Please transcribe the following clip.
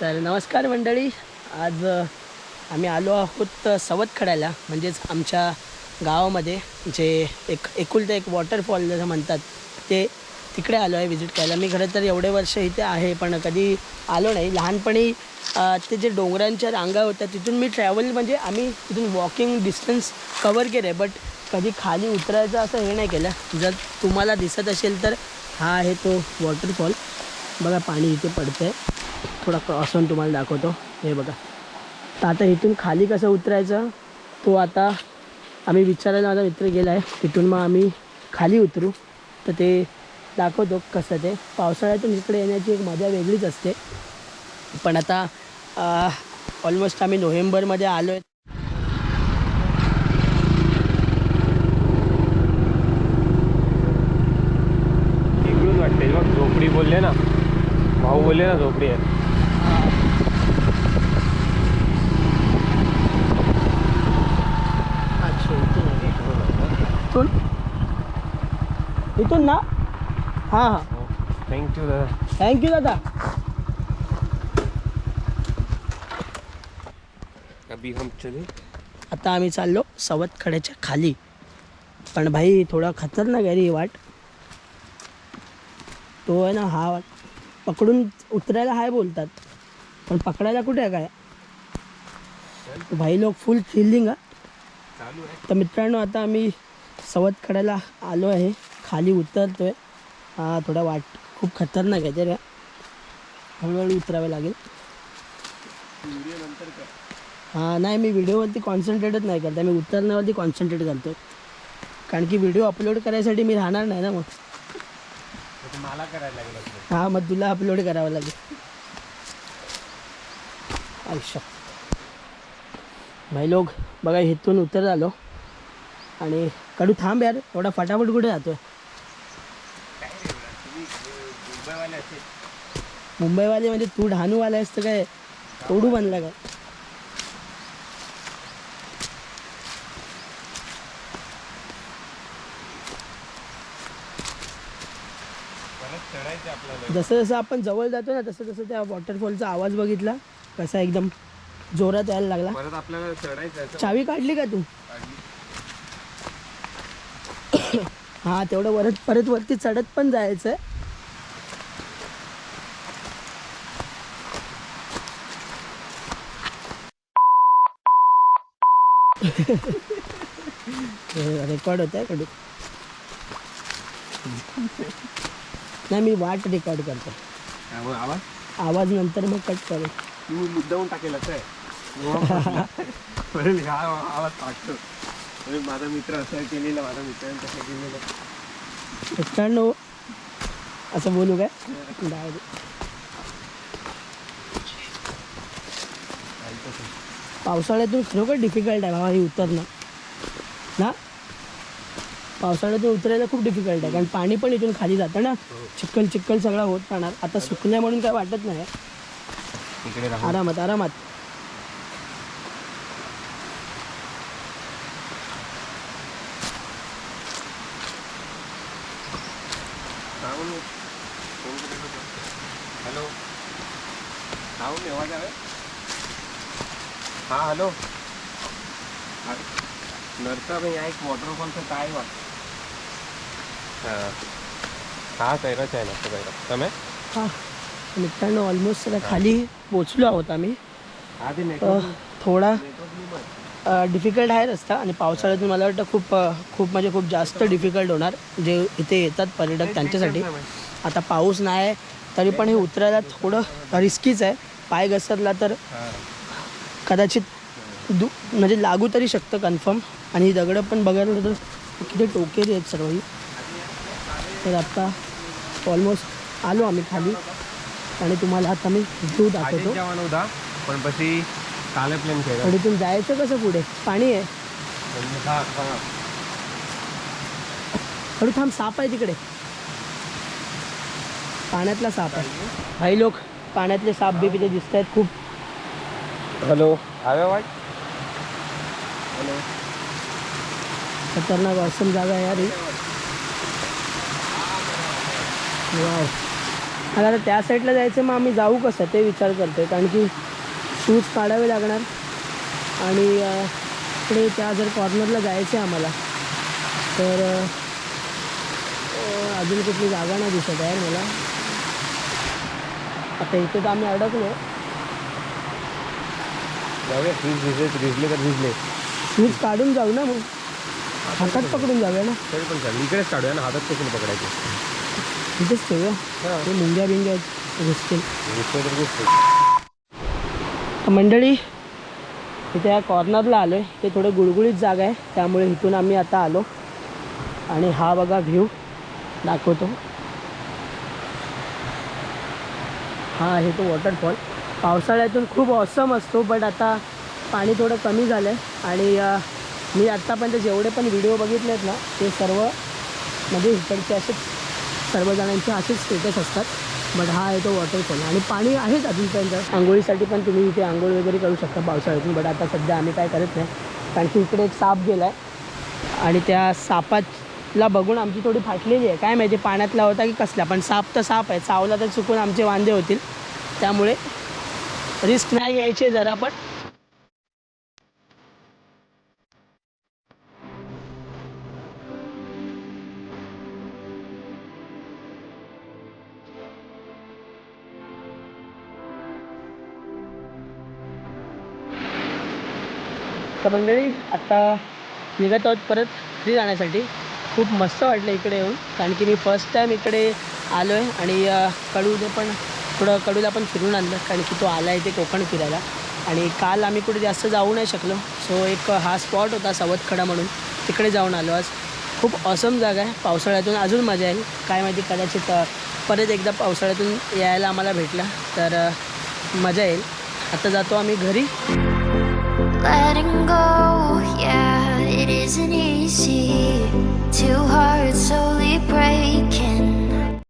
तर नमस्कार मंडळी. आज आम्ही आलो आहोत सवतखड्याला म्हणजेच आमच्या गावामध्ये जे एक एकुलतं एक वॉटरफॉल जसं म्हणतात ते तिकडे आलो आहे व्हिजिट करायला. मी खरं तर एवढे वर्ष इथे आहे पण कधी आलो नाही. लहानपणी ते जे डोंगरांच्या रांगा होत्या तिथून मी ट्रॅव्हल म्हणजे आम्ही तिथून वॉकिंग डिस्टन्स कवर केले बट कधी खाली उतरायचं असं हे नाही केलं. जर तुम्हाला दिसत असेल तर हा आहे तो वॉटरफॉल बघा पाणी इथे पडतं आहे थोडा क्रॉस होऊन तुम्हाला दाखवतो. हे बघा. तर आता इथून खाली कसं उतरायचं? तो आता आम्ही विचारायला माझा मित्र गेला आहे तिथून मग आम्ही खाली उतरू. तर ते दाखवतो कसं ते. पावसाळ्यातून इकडे येण्याची एक मजा वेगळीच असते. पण आता ऑलमोस्ट आम्ही नोव्हेंबरमध्ये आलो आहे वाटते झोपडी बोलले ना. बोलले ना झोपडी आहे अच्छा इथून. इथून? इथून ना? हां हां. थँक्यू दादा. थँक्यू दादा. अभी हम चले. आता आम्ही चाललो सवतखड्याच्या खाली. पण भाई थोडा खतरनाक आहे रे ही वाट. तो आहे ना हा वाट. पकडून उतरायला हाय बोलतात. पण पकडायला कुठे आहे काय? भाई लोक फुल थ्रिलिंग तर मित्रांनो आता आम्ही सवतखड्याला आलो आहे. खाली उतरतोय. हा थोडा वाट खूप खतरनाक आहे तर हळूहळू उतरावे लागेल. हां नाही मी व्हिडिओवरती कॉन्सन्ट्रेटच नाही करत. मी उतरण्यावरती कॉन्सन्ट्रेट करतो कारण की व्हिडिओ अपलोड करायसाठी मी राहणार नाही ना मग. मला करायला लागेल. हां मग तुला अपलोड करावं लागेल. आयुष्य. भाई लोक बघा इथून उतर आलो. आणि कडू थांब यार एवढा फटाफट कुठे जातोय? मुंबईवाले म्हणजे तू डहाणूवाला आहेस तर काय? तोडू बनला काय परत चढायचे आपल्याला जसं जसं आपण जवळ जातो ना तसं तसं त्या वॉटरफॉलचा आवाज बघितला. कसा एकदम जोरात यायला लागला. परत आपल्याला चढायचं आहे. चावी काढली का तू? हा तेवढं वरत परत वरती चढत पण जायचं रेकॉर्ड होत आहे कडू नाही मी वाट रेकॉर्ड करतो. आवाज? आवाज नंतर मग कट करू. तू मुद्दाहून टाकेल असं आहे. परत हा आवाज टाकतो. अरे माझा मित्र असं केलेलं माझा मित्रांनी तसं केलेलं मित्रांनो असं बोलू काय? जाऊ दे. पावसाळ्यातून खरोखर डिफिकल्ट आहे बाबा हे उतरणं ना? पावसाळ्यातून उतरायला खूप डिफिकल्ट आहे. कारण पाणी पण इथून खाली जातं ना. चिखल चिखल सगळा होत राहणार. आता सुकल्या म्हणून काय वाटत नाही. आरामात आरामात. हॅलो. हा हा हॅलो. नरता भाई एक वॉटरफॉलचं काय वाट हां. कैराच आहे ना तो कैरा તમે मित्रांनो ऑलमोस्ट सगळं खाली पोचलो आहोत आम्ही. थोडा डिफिकल्ट आहे रस्ता आणि पावसाळ्यातून मला वाटतं खूप खूप म्हणजे खूप जास्त डिफिकल्ट होणार. जे इथे येतात पर्यटक त्यांच्यासाठी. आता पाऊस नाही आहे तरी पण हे उतरायला थोडं रिस्कीच आहे. पाय घसरला तर कदाचित दु म्हणजे लागू तरी शकतं कन्फर्म आणि ही दगडं पण बघायला तर किती टोकेरी आहेत सर्व ही तर आत्ता ऑलमोस्ट आलो आम्ही खाली. आणि तुम्हाला आता मी दूध दाखवतो. पण पशी काले प्लेन आणि तुम्ही जायचं कसं पुढे? पाणी आहे. म्हणजे थांब साप आहे तिकडे. पाण्यातला साप आहे. काही लोक पाण्यातले साप बी तिथे दिसत आहेत खूप. हॅलो हवे वाट हॅलो. खतरनाक जागा आहे यार वाव आता त्या साईडला जायचं मग आम्ही जाऊ कसं? ते विचार करतोय कारण की शूज काढावे लागणार. आणि इकडे त्या जर कॉर्नरला जायचं आहे आम्हाला तर अजून कुठली जागा नाही दिसत आहे मला. आता इथे तर आम्ही अडकलो. जाऊया फ्रीज भिजले भिजले तर भिजले शूज काढून जाऊ ना मग. हातात पकडून जाऊया ना. तरी पण चालेल. इकडेच काढूया ना हातात कशाला पकडायचे. इथेच ठेवूया. ते मुंग्या बिंग्या घुसतील. मंडळी इथे या कॉर्नरला आलो आहे ते थोडं गुळगुळीत जागा आहे. त्यामुळे इथून आम्ही आता आलो. आणि हा बघा व्ह्यू दाखवतो. हा आहे तो वॉटरफॉल पावसाळ्यातून खूप ऑसम असतो बट आता पाणी थोडं कमी झालं आहे आणि मी आत्तापर्यंत जेवढे पण व्हिडिओ बघितले आहेत ना ते सर्व म्हणजे इकडचे असेच सर्वजणांचे असेच स्टेटस असतात. बट हा आहे तो वॉटरफॉल आणि पाणी आहेच अजूनपर्यंत. आंघोळीसाठी पण तुम्ही इथे आंघोळ वगैरे करू शकता पावसाळ्यातून. बट आता सध्या आम्ही काय करत नाही. कारण की इकडे एक साप गेला आहे आणि त्या सापाला बघून आमची थोडी फाटलेली आहे. काय माहिती पाण्यातला होता की कसला. पण साप तर साप आहे. चावला तर चुकून आमचे वांदे होतील. त्यामुळे रिस्क नाही यायचे जरा पण. तर मंडळी आता निघत आहोत परत फ्री जाण्यासाठी. खूप मस्त वाटलं इकडे येऊन कारण की मी फर्स्ट टाईम इकडे आलो आहे आणि अ, कडूने पण थोडं कडूला पण फिरून आणलं कारण की तो आला आहे ते कोकण फिरायला. आणि काल आम्ही कुठे जास्त जाऊ नाही शकलो. सो एक हा स्पॉट होता सवतखडा म्हणून. तिकडे जाऊन आलो आज. खूप ऑसम जागा आहे. पावसाळ्यातून अजून मजा येईल. काय माहिती कदाचित परत एकदा पावसाळ्यातून यायला आम्हाला भेटला तर मजा येईल. आता जातो आम्ही घरी. letting go. Yeah, it isn't easy. Two hearts slowly breaking.